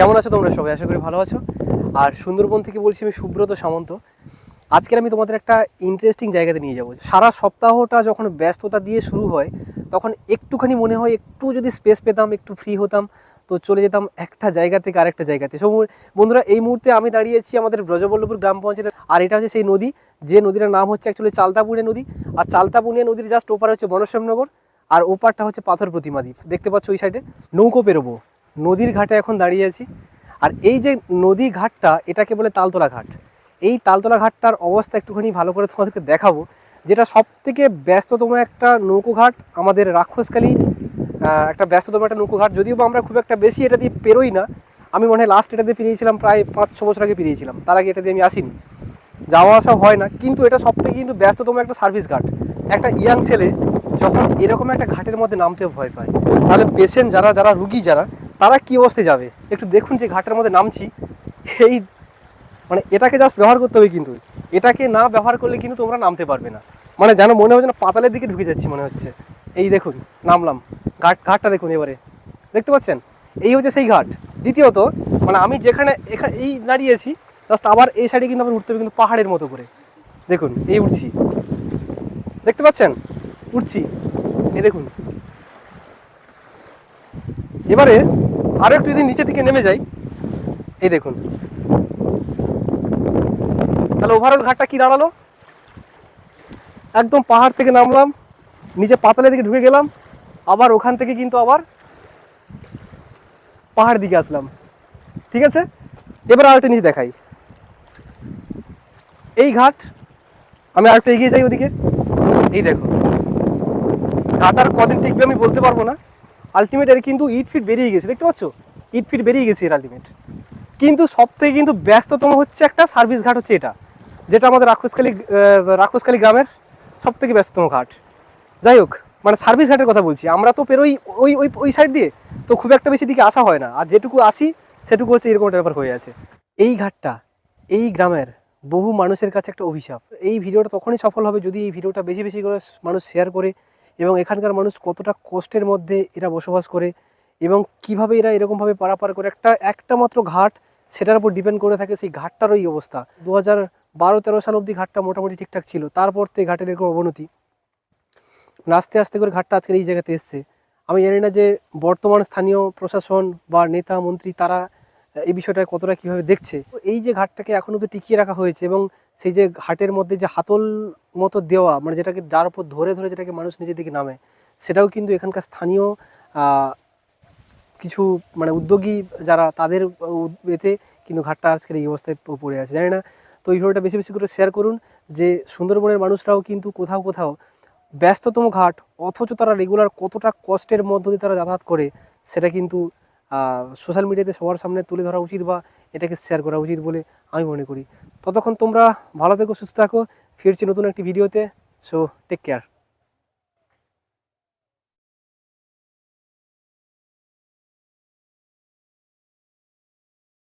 কেমন আছো তোমরা সবাই? আশা করি ভালো আছো। আর সুন্দরবন থেকে বলছি আমি সুব্রত সামন্ত। আজকের আমি তোমাদের একটা ইন্টারেস্টিং জায়গাতে নিয়ে যাব। সারা সপ্তাহটা যখন ব্যস্ততা দিয়ে শুরু হয়, তখন একটুখানি মনে হয় একটু যদি স্পেস পেতাম, একটু ফ্রি হতাম, তো চলে যেতাম একটা জায়গা থেকে আরেকটা জায়গাতে। সব বন্ধুরা, এই মুহূর্তে আমি দাঁড়িয়েছি আমাদের ব্রজবল্লভপুর গ্রাম পঞ্চায়েত আর এটা হচ্ছে সেই নদী। যে নদীটার নাম হচ্ছে অ্যাকচুয়ালি চালতাপুনিয়া নদী। আর চালতাপুনিয়া নদীর জাস্ট ওপার হচ্ছে বনশ্যামনগর আর ওপারটা হচ্ছে পাথর প্রতিমা দ্বীপ। দেখতে পাচ্ছ ওই সাইডে নৌকো পেরোবো। নদীর ঘাটে এখন দাঁড়িয়ে আছি। আর এই যে নদী ঘাটটা, এটাকে বলে তালতলা ঘাট। এই তালতলা ঘাটটার অবস্থা একটুখানি ভালো করে তোমাদেরকে দেখাবো, যেটা সব থেকে ব্যস্ততম একটা নৌকো ঘাট, আমাদের রাক্ষসকালীর একটা ব্যস্ততম একটা নৌকো ঘাট। যদিও বা আমরা খুব একটা বেশি এটা দিয়ে পেরোই না, আমি মনে হয় লাস্ট এটা দিয়ে পেরিয়েছিলাম প্রায় পাঁচ ছ বছর আগে পেরিয়েছিলাম। তার আগে এটা দিয়ে আমি আসিনি। যাওয়া আসা হয় না, কিন্তু এটা সব থেকে কিন্তু ব্যস্ততম একটা সার্ভিস ঘাট। একটা ইয়াং ছেলে যখন এরকম একটা ঘাটের মধ্যে নামতে ভয় পায়, তাহলে পেশেন্ট যারা যারা রুগী যারা তারা কি অবস্থায় যাবে? একটু দেখুন যে ঘাটের মধ্যে নামছি। এই মানে এটাকে জাস্ট ব্যবহার করতে হবে কিন্তু। এটাকে না ব্যবহার করলে কিন্তু তোমরা নামতে পারবে না। মানে যেন মনে হচ্ছে না পাতালের দিকে ঢুকে যাচ্ছি মনে হচ্ছে। এই দেখুন, নামলাম। ঘাট, ঘাটটা দেখুন এবারে। দেখতে পাচ্ছেন? এই হচ্ছে সেই ঘাট। দ্বিতীয়ত মানে আমি যেখানে এখানে এই দাঁড়িয়েছি জাস্ট আবার এই সাইডে কিন্তু আবার উঠতে হবে কিন্তু পাহাড়ের মতো করে। দেখুন, এই উঠছি। দেখতে পাচ্ছেন? উঠছি। এই দেখুন। এবারে আরও একটু যদি নিচের দিকে নেমে যাই, এই দেখুন। তাহলে ওভারঅল ঘাটটা কি দাঁড়াল? একদম পাহাড় থেকে নামলাম নিচে পাতালের দিকে ঢুকে গেলাম, আবার ওখান থেকে কিন্তু আবার পাহাড় দিকে আসলাম। ঠিক আছে? এবার আরেকটা নিচে দেখাই। এই ঘাট, আমি আরেকটু এগিয়ে যাই ওদিকে। এই দেখো ঘাট আর কদিন টিকবে আমি বলতে পারব না। আলটিমেট এর কিন্তু ইট ফিট বেরিয়ে গেছে দেখতে পাচ্ছ? ইট ফিট বেরিয়ে গেছে এর আলটিমেট কিন্তু সব থেকে কিন্তু ব্যস্ততম হচ্ছে একটা সার্ভিস ঘাট হচ্ছে এটা যেটা আমাদের রাক্ষসকালী আহ, রাক্ষসকালী গ্রামের সব থেকে ব্যস্ততম ঘাট। যাই হোক মানে সার্ভিস ঘাটের কথা বলছি আমরা তো পেরোই ওই ওই ওই সাইড দিয়ে তো খুব একটা বেশি দিকে আসা হয় না আর যেটুকু আসি সেটুকু হচ্ছে এরকম ব্যাপার হয়ে আছে। এই ঘাটটা এই গ্রামের বহু মানুষের কাছে একটা অভিশাপ। এই ভিডিওটা তখনই সফল হবে যদি এই ভিডিওটা বেশি বেশি করে মানুষ শেয়ার করে এবং এখানকার মানুষ কতটা কষ্টের মধ্যে এরা বসবাস করে এবং কীভাবে এরা এরকমভাবে পারাপার করে। একটা একটা মাত্র ঘাট সেটার উপর ডিপেন্ড করে থাকে সেই ঘাটটারও এই অবস্থা। দু হাজার বারো তেরো সাল অবধি ঘাটটা মোটামুটি ঠিকঠাক ছিল। তারপর থেকে ঘাটের এরকম অবনতি। আস্তে আস্তে করে ঘাটটা আজকের এই জায়গাতে এসছে। আমি জানি না যে বর্তমান স্থানীয় প্রশাসন বা নেতা, মন্ত্রী তারা এই বিষয়টা কতটা কীভাবে দেখছে? এই যে ঘাটটাকে এখনও তো টিকিয়ে রাখা হয়েছে এবং সেই যে ঘাটের মধ্যে যে হাতল মতো দেওয়া মানে যেটাকে যার উপর ধরে ধরে যেটাকে মানুষ নিজের দিকে নামে, সেটাও কিন্তু এখানকার স্থানীয় কিছু মানে উদ্যোগী যারা তাদের এতে কিন্তু ঘাটটা আজকের এই অবস্থায় পড়ে আছে। জানি না, তো এই ভিডিওটা বেশি বেশি করে শেয়ার করুন যে সুন্দরবনের মানুষরাও কিন্তু কোথাও কোথাও ব্যস্ততম ঘাট, অথচ তারা রেগুলার কতটা কষ্টের মধ্য দিয়ে তারা যাতায়াত করে, সেটা কিন্তু সোশ্যাল মিডিয়াতে সবার সামনে তুলে ধরা উচিত বা এটাকে শেয়ার করা উচিত বলে আমি মনে করি। ততক্ষণ তোমরা ভালো থেকো, সুস্থ থাকো। ফিরছি নতুন একটি ভিডিওতে সো টেক কেয়ার